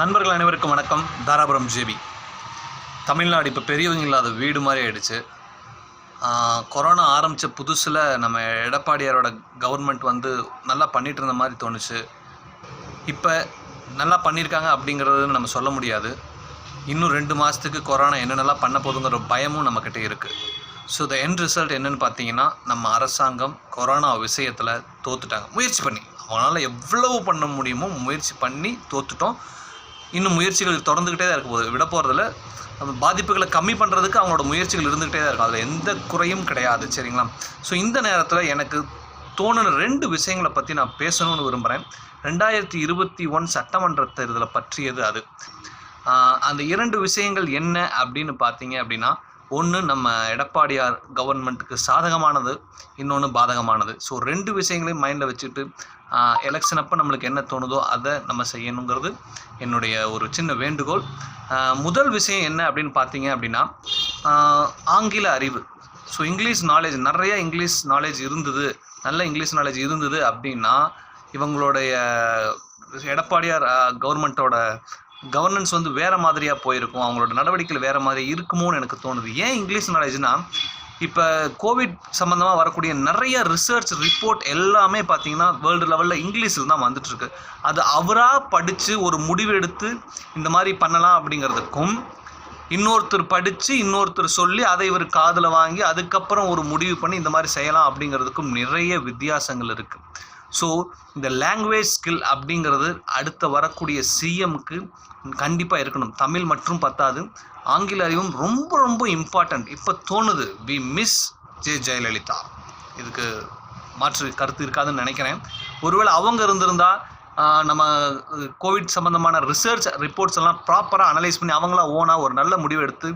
நண்பர்கள் அனைவருக்கும் வணக்கம். தாராபுரம் ஜேபி. தமிழ்நாடு இப்போ பெரியவங்க இல்லாத வீடு மாதிரி ஆயிடுச்சு. கொரோனா ஆரம்பித்த புதுசில் நம்ம எடப்பாடியாரோட கவர்மெண்ட் வந்து நல்லா பண்ணிகிட்டு இருந்த மாதிரி தோணுச்சு. இப்போ நல்லா பண்ணியிருக்காங்க அப்படிங்கிறது நம்ம சொல்ல முடியாது. இன்னும் ரெண்டு மாதத்துக்கு கொரோனா என்னென்னலாம் பண்ண போகுதுங்கிற பயமும் நம்மக்கிட்ட இருக்குது ஸோ த என் ரிசல்ட் என்னன்னு பார்த்தீங்கன்னா நம்ம அரசாங்கம் கொரோனா விஷயத்தில் தோத்துட்டாங்க. முயற்சி பண்ணி. அவனால் எவ்வளவு பண்ண முடியுமோ முயற்சி பண்ணி தோத்துட்டோம். இன்னும் முயற்சிகள் தொடர்ந்துக்கிட்டே தான் இருக்க போகுது. விட போகிறதில்ல பாதிப்புகளை கம்மி பண்ணுறதுக்கு அவங்களோட முயற்சிகள் இருந்துக்கிட்டே தான் இருக்கும். அதில் எந்த குறையும் கிடையாது. சரிங்களா? ஸோ இந்த நேரத்தில் எனக்கு தோணுன ரெண்டு விஷயங்களை பற்றி நான் பேசணும்னு விரும்புகிறேன் ரெண்டாயிரத்தி இருபத்தி ஒன் சட்டமன்ற தேர்தலை பற்றியது அது. அந்த இரண்டு விஷயங்கள் என்ன அப்படின்னு பார்த்தீங்க அப்படின்னா ஒன்று நம்ம எடப்பாடியார் கவர்மெண்ட்டுக்கு சாதகமானது இன்னொன்று பாதகமானது. ஸோ ரெண்டு விஷயங்களையும் மைண்டில் வச்சுட்டு எலெக்ஷன் அப்போ நம்மளுக்கு என்ன தோணுதோ அதை நம்ம செய்யணுங்கிறது என்னுடைய ஒரு சின்ன வேண்டுகோள். முதல் விஷயம் என்ன அப்படின்னு பார்த்தீங்க அப்படின்னா ஆங்கில அறிவு. ஸோ இங்கிலீஷ் நாலேஜ் நிறைய இங்கிலீஷ் நாலேஜ் இருந்தது. நல்ல இங்கிலீஷ் நாலேஜ் இருந்தது அப்படின்னா இவங்களுடைய எடப்பாடியார் கவர்மெண்ட்டோட கவர்னன்ஸ் வந்து வேறு மாதிரியாக போயிருக்கும். அவங்களோட நடவடிக்கைகள் வேறு மாதிரி இருக்குமோன்னு எனக்கு தோணுது. ஏன் இங்கிலீஷ் நாலேஜ்னா இப்போ கோவிட் சம்மந்தமாக வரக்கூடிய நிறைய ரிசர்ச் ரிப்போர்ட் எல்லாமே பார்த்தீங்கன்னா வேர்ல்டு லெவலில் இங்கிலீஷில் தான் வந்துட்டுருக்கு அது அவராக படித்து ஒரு முடிவு எடுத்து இந்த மாதிரி பண்ணலாம் அப்படிங்கிறதுக்கும் இன்னொருத்தர் படித்து இன்னொருத்தர் சொல்லி அதை இவர் காதில் வாங்கி அதுக்கப்புறம் ஒரு முடிவு பண்ணி இந்த மாதிரி செய்யலாம் அப்படிங்கிறதுக்கும் நிறைய வித்தியாசங்கள் இருக்குது ஸோ இந்த லாங்குவேஜ் ஸ்கில் அப்படிங்கிறது அடுத்த வரக்கூடிய சிஎம்க்கு கண்டிப்பாக இருக்கணும். தமிழ் மற்றும் பத்தாது ஆங்கில அறிவும் ரொம்ப ரொம்ப இம்பார்ட்டண்ட் இப்போ தோணுது. வி மிஸ் ஜே ஜெயலலிதா இதுக்கு மாற்று கருத்து இருக்காதுன்னு நினைக்கிறேன். ஒருவேளை அவங்க இருந்திருந்தா நம்ம கோவிட் சம்மந்தமான ரிசர்ச் ரிப்போர்ட்ஸ் எல்லாம் ப்ராப்பராக அனலைஸ் பண்ணி அவங்களாம் ஓனாக ஒரு நல்ல முடிவு எடுத்து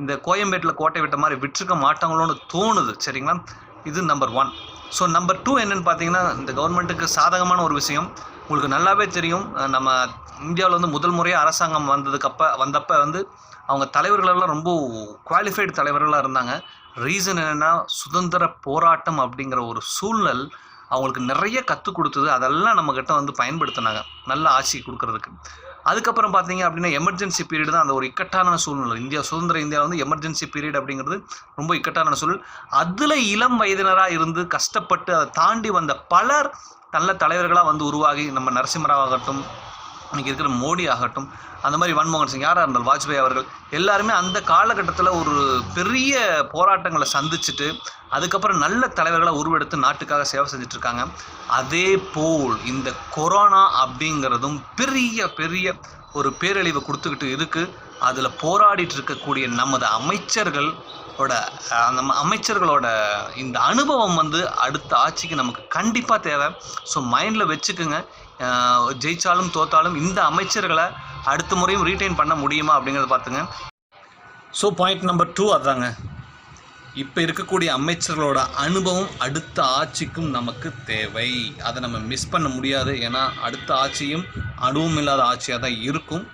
இந்த கோயம்பேட்டில் கோட்டை விட்ட மாதிரி விட்டுருக்க மாட்டாங்களோன்னு தோணுது. சரிங்களா? இது number one so number two என்னென்னு பார்த்தீங்கன்னா இந்த கவர்மெண்ட்டுக்கு சாதகமான ஒரு விஷயம். உங்களுக்கு நல்லாவே தெரியும் நம்ம இந்தியாவில் வந்து முதல் முறையாக அரசாங்கம் வந்ததுக்கப்ப வந்தப்போ வந்து அவங்க தலைவர்களெல்லாம் ரொம்ப குவாலிஃபைடு தலைவர்களாக இருந்தாங்க. ரீசன் என்னென்னா சுதந்திர போராட்டம் அப்படிங்கிற ஒரு சூழல் அவங்களுக்கு நிறைய கற்றுக் கொடுத்தது. அதெல்லாம் நம்மக்கிட்ட வந்து பயன்படுத்தினாங்க. நல்ல ஆட்சி கொடுக்கறதுக்கு. அதுக்கப்புறம் பார்த்தீங்க அப்படின்னா எமர்ஜென்சி பீரியட் தான் அந்த ஒரு இக்கட்டான சூழ்நிலை. இந்தியா சுதந்திர இந்தியாவில் வந்து எமர்ஜென்சி பீரியட் அப்படிங்கிறது ரொம்ப இக்கட்டான சூழல். அதில் இளம் வயதினராக இருந்து கஷ்டப்பட்டு அதை தாண்டி வந்த பலர் நல்ல தலைவர்களாக வந்து உருவாகி நம்ம நரசிம்மராவாகட்டும் இன்றைக்கி இருக்கிற மோடி ஆகட்டும் அந்த மாதிரி மன்மோகன் சிங் யாராக இருந்தால் வாஜ்பாய் அவர்கள் எல்லாருமே அந்த காலகட்டத்தில் ஒரு பெரிய போராட்டங்களை சந்திச்சுட்டு அதுக்கப்புறம் நல்ல தலைவர்களை உருவெடுத்து நாட்டுக்காக சேவை செஞ்சிட்ருக்காங்க. அதே போல் இந்த கொரோனா அப்படிங்கிறதும் பெரிய பெரிய ஒரு பேரழிவை கொடுத்துக்கிட்டு இருக்குது அதில் போராடிட்டு இருக்கக்கூடிய நமது அமைச்சர்களோட நம்ம அமைச்சர்களோட இந்த அனுபவம் வந்து அடுத்த ஆட்சிக்கு நமக்கு கண்டிப்பாக தேவை. ஸோ மைண்டில் வச்சுக்குங்க. ஜெயித்தாலும் தோத்தாலும் இந்த அமைச்சர்களை அடுத்த முறையும் ரீட்டைன் பண்ண முடியுமா அப்படிங்கிறத பார்த்துங்க. ஸோ பாயிண்ட் நம்பர் டூ அதாங்க. இப்போ இருக்கக்கூடிய அமைச்சர்களோட அனுபவம் அடுத்த ஆட்சிக்கும் நமக்கு தேவை. அதை நம்ம மிஸ் பண்ண முடியாது. ஏன்னா அடுத்த ஆட்சியும் அனுபவம் இல்லாத ஆட்சியாக தான் இருக்கும்.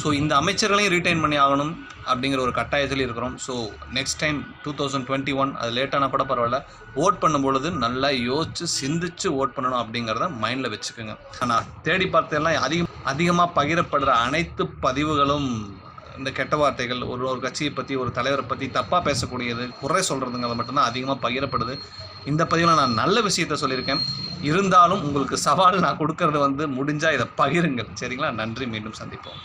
ஸோ இந்த அமைச்சர்களையும் ரீட்டைன் பண்ணி ஆகணும் அப்படிங்கிற ஒரு கட்டாயத்தில் இருக்கிறோம். So next time two thousand twenty one அது லேட்டான கூட பரவாயில்ல. ஓட் பண்ணும் பொழுது நல்லா யோசிச்சு சிந்திச்சு ஓட் பண்ணணும் அப்படிங்கிறத மைண்டில் வச்சுக்கோங்க. ஆனால் தேடி பார்த்தெல்லாம் அதிகம் அதிகமாக பகிரப்படுற அனைத்து பதிவுகளும் இந்த கெட்ட வார்த்தைகள் ஒரு ஒரு கட்சியை பற்றி ஒரு தலைவரை பற்றி தப்பாக பேசக்கூடியது குறை சொல்கிறதுங்கிறது மட்டும்தான் அதிகமாக பகிரப்படுது. இந்த பதிவில் நான் நல்ல விஷயத்த சொல்லியிருக்கேன். இருந்தாலும் உங்களுக்கு சவால் நான் கொடுக்கறது வந்து முடிஞ்சால் இதை பகிருங்கள். சரிங்களா? நன்றி. மீண்டும் சந்திப்போம்.